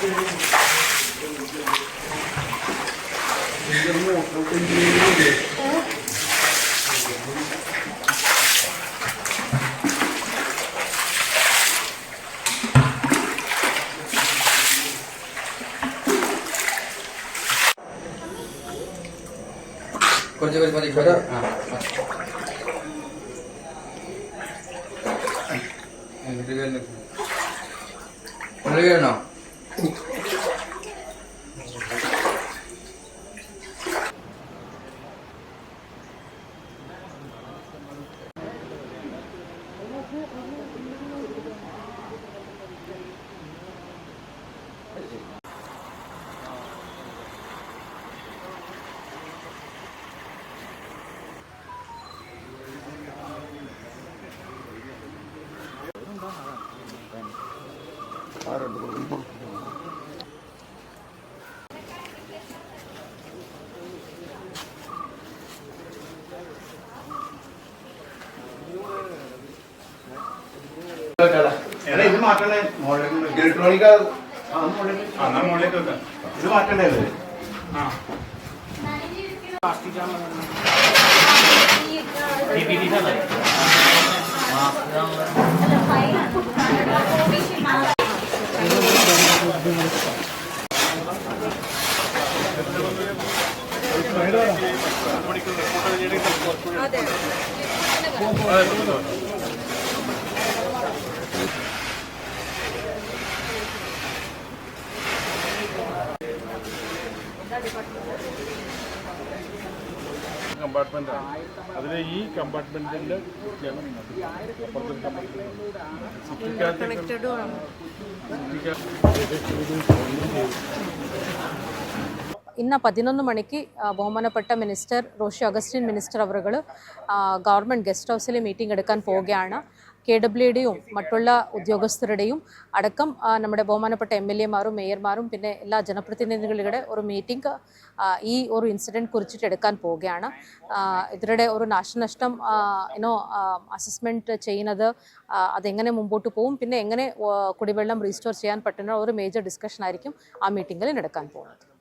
కొంచెం కొంచెం కొంచెం కదా ఎందుకు వెళ్ళిన Para, Bruno. മാറ്റണേ മോളിലേക്ക് ഇലക്ട്രോണിക് ആ മോളിലേക്ക് ഇത് മാറ്റണ്ടേ ഇത് കമ്പാർട്ട്മെന്റ് ആണ് അതിൽ ഈ കമ്പാർട്ട്മെന്റിന്റെ ജനം അപ്പുറത്തെ ಇನ್ನು ಪದಿನೊಂದು ಮಣಿಗೆ ಆ, ബഹുമാനപ്പെട്ട മിനിസ്റ്റർ റോഷി അഗസ്റ്റിൻ മിനിസ്റ്റർ അവറുകൾ ഗവൺമെൻറ് ഗസ്റ്റ് ഹൗസിൽ മീറ്റിംഗ് എടുക്കാൻ പോവുകയാണ് കെ ഡബ്ല്യുടെയും മറ്റുള്ള ഉദ്യോഗസ്ഥരുടെയും അടക്കം നമ്മുടെ ബഹുമാനപ്പെട്ട എം എൽ എമാരും മേയർമാരും പിന്നെ എല്ലാ ജനപ്രതിനിധികളുടെ ഒരു മീറ്റിംഗ് ഈ ഒരു ഇൻസിഡന്റ് കുറിച്ചിട്ട് എടുക്കാൻ പോവുകയാണ്. ഇവരുടെ ഒരു നാശനഷ്ടം യുനോ അസസ്മെന്റ് ചെയ്യുന്നത് അതെങ്ങനെ മുമ്പോട്ട് പോകും പിന്നെ എങ്ങനെ കുടിവെള്ളം റീസ്റ്റോർ ചെയ്യാൻ പറ്റുന്ന ഒരു മേജർ ഡിസ്കഷൻ ആയിരിക്കും ആ മീറ്റിങ്ങിൽ നടക്കാൻ പോകുന്നത്.